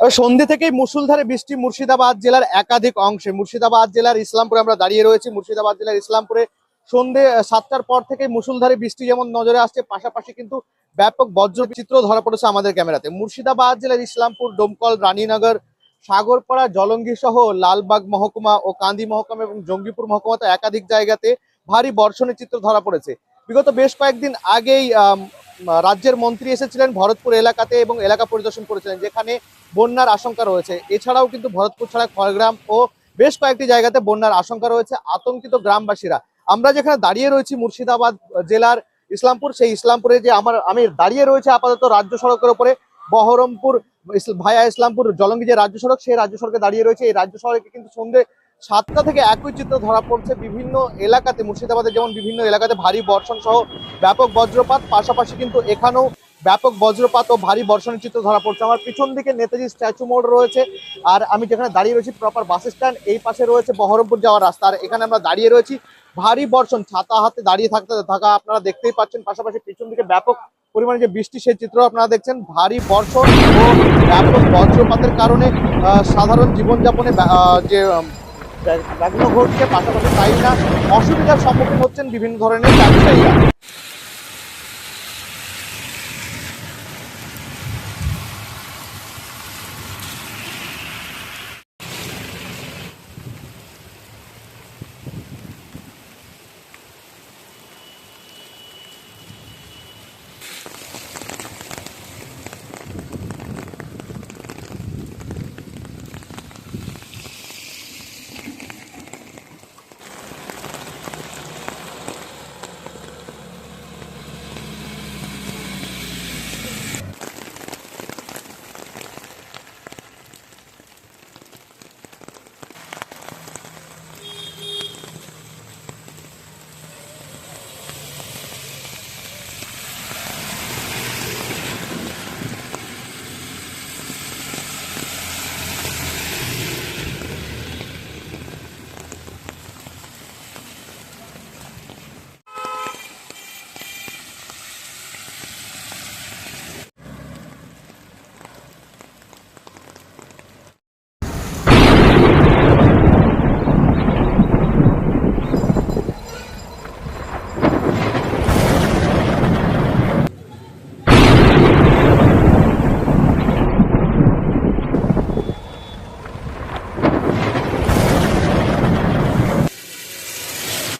সন্ধে থেকেই মুসুলধারে বৃষ্টি মুর্শিদাবাদ জেলার একাধিক অংশে। মুর্শিদাবাদ জেলার ইসলামপুরে আমরা দাঁড়িয়ে রয়েছি। মুর্শিদাবাদ জেলার ইসলামপুরে সন্ধে সাতটার পর থেকে মুসুলধারে বৃষ্টি যেমন নজরে আসছে, পাশাপাশি কিন্তু ব্যাপক বজ্র চিত্র ধরা পড়েছে আমাদের ক্যামেরাতে। মুর্শিদাবাদ জেলার ইসলামপুর, ডোমকল, রানীনগর, সাগরপাড়া, জলঙ্গি সহ লালবাগ মহকুমা ও কান্দি মহকুমা এবং জঙ্গিপুর মহকুমাতে একাধিক জায়গাতে ভারী বর্ষণের চিত্র ধরা পড়েছে। বিগত বেশ কয়েকদিন আগেই রাজ্যের মন্ত্রী এসেছিলেন ভরতপুর এলাকাতে এবং এলাকা পরিদর্শন করেছিলেন, যেখানে বন্যার আশঙ্কা রয়েছে। এছাড়াও কিন্তু ভরতপুর ছাড়া খড়গ্রাম ও বেশ কয়েকটি জায়গাতে বন্যার আশঙ্কা রয়েছে আতঙ্কিত গ্রামবাসীরা। আমরা যেখানে দাঁড়িয়ে রয়েছি মুর্শিদাবাদ জেলার ইসলামপুর, সেই ইসলামপুরে যে আমার, আমি দাঁড়িয়ে রয়েছে আপাতত রাজ্য সড়কের ওপরে, বহরমপুর ভায়া ইসলামপুর জলঙ্গি যে রাজ্য সড়ক, সেই রাজ্য সড়কে দাঁড়িয়ে রয়েছে। এই রাজ্য সড়কে কিন্তু সন্ধ্যে সাতটা থেকে একই চিত্র ধরা পড়ছে বিভিন্ন এলাকাতে, মুর্শিদাবাদের যেমন বিভিন্ন এলাকাতে ভারী বর্ষণ সহ ব্যাপক বজ্রপাত, পাশাপাশি কিন্তু এখানেও ব্যাপক বজ্রপাত ও ভারী বর্ষণের চিত্র ধরা পড়ছে। আমার পিছন দিকে নেতাজি স্ট্যাচু মোড় রয়েছে আর আমি যেখানে দাঁড়িয়ে রয়েছি প্রপার বাস স্ট্যান্ড এই পাশে রয়েছে বহরমপুর যাওয়ার রাস্তা। আর এখানে আমরা দাঁড়িয়ে রয়েছি ভারী বর্ষণ, ছাতা হাতে দাঁড়িয়ে থাকতে থাকা আপনারা দেখতেই পাচ্ছেন। পাশাপাশি পিছন দিকে ব্যাপক পরিমাণে যে বৃষ্টি, সেই চিত্র আপনারা দেখছেন। ভারী বর্ষণ ও ব্যাপক বজ্রপাতের কারণে সাধারণ জীবনযাপনে যে ব্যাঘ্ন ঘটছে পাশাপাশি তাই না? অসুবিধার সম্মুখীন হচ্ছেন বিভিন্ন ধরনের ব্যবসায়ীরা।